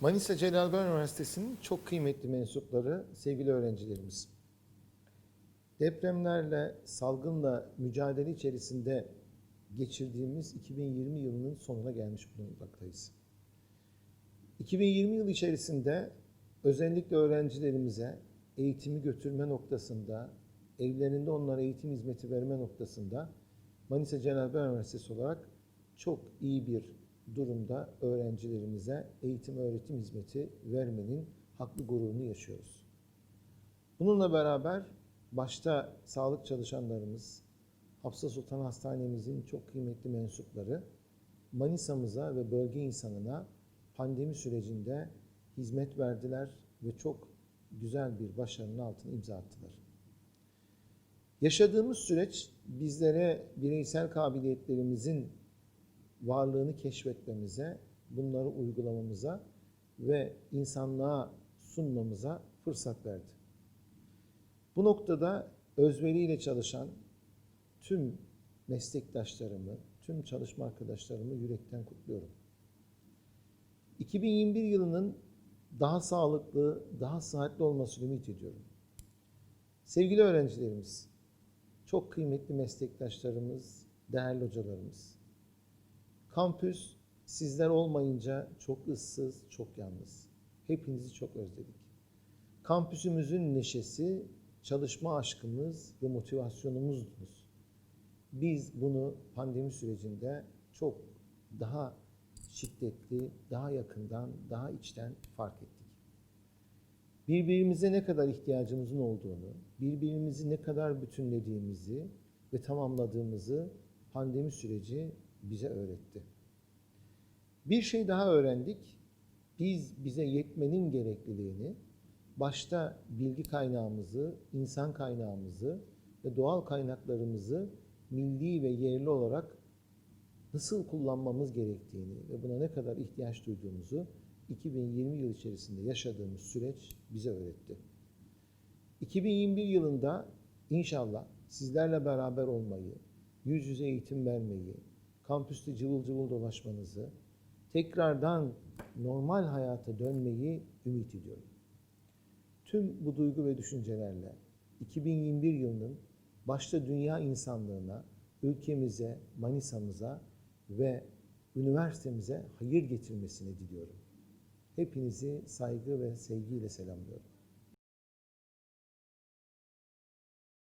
Manisa Celal Bayar Üniversitesi'nin çok kıymetli mensupları, sevgili öğrencilerimiz. Depremlerle, salgınla mücadele içerisinde geçirdiğimiz 2020 yılının sonuna gelmiş bulunmaktayız. 2020 yıl içerisinde özellikle öğrencilerimize eğitimi götürme noktasında, evlerinde onlara eğitim hizmeti verme noktasında Manisa Bayar Üniversitesi olarak çok iyi bir durumda öğrencilerimize eğitim öğretim hizmeti vermenin haklı gururunu yaşıyoruz. Bununla beraber başta sağlık çalışanlarımız, Hafsa Sultan Hastanemizin çok kıymetli mensupları Manisa'mıza ve bölge insanına pandemi sürecinde hizmet verdiler ve çok güzel bir başarının altına imza attılar. Yaşadığımız süreç bizlere bireysel kabiliyetlerimizin varlığını keşfetmemize, bunları uygulamamıza ve insanlığa sunmamıza fırsat verdi. Bu noktada özveriyle çalışan tüm meslektaşlarımı, tüm çalışma arkadaşlarımı yürekten kutluyorum. 2021 yılının daha sağlıklı, daha sıhhatli olmasını ümit ediyorum. Sevgili öğrencilerimiz, çok kıymetli meslektaşlarımız, değerli hocalarımız, Kampüs sizler olmayınca çok ıssız, çok yalnız. Hepinizi çok özledik. Kampüsümüzün neşesi, çalışma aşkımız ve motivasyonumuzdunuz. Biz bunu pandemi sürecinde çok daha şiddetli, daha yakından, daha içten fark ettik. Birbirimize ne kadar ihtiyacımızın olduğunu, birbirimizi ne kadar bütünlediğimizi ve tamamladığımızı pandemi süreci bize öğretti. Bir şey daha öğrendik. Biz bize yetmenin gerekliliğini başta bilgi kaynağımızı, insan kaynağımızı ve doğal kaynaklarımızı milli ve yerli olarak nasıl kullanmamız gerektiğini ve buna ne kadar ihtiyaç duyduğumuzu 2020 yıl içerisinde yaşadığımız süreç bize öğretti. 2021 yılında inşallah sizlerle beraber olmayı, yüz yüze eğitim vermeyi, kampüste cıvıl cıvıl dolaşmanızı, tekrardan normal hayata dönmeyi ümit ediyorum. Tüm bu duygu ve düşüncelerle 2021 yılının başta dünya insanlığına, ülkemize, Manisa'mıza ve üniversitemize hayır getirmesini diliyorum. Hepinizi saygı ve sevgiyle selamlıyorum.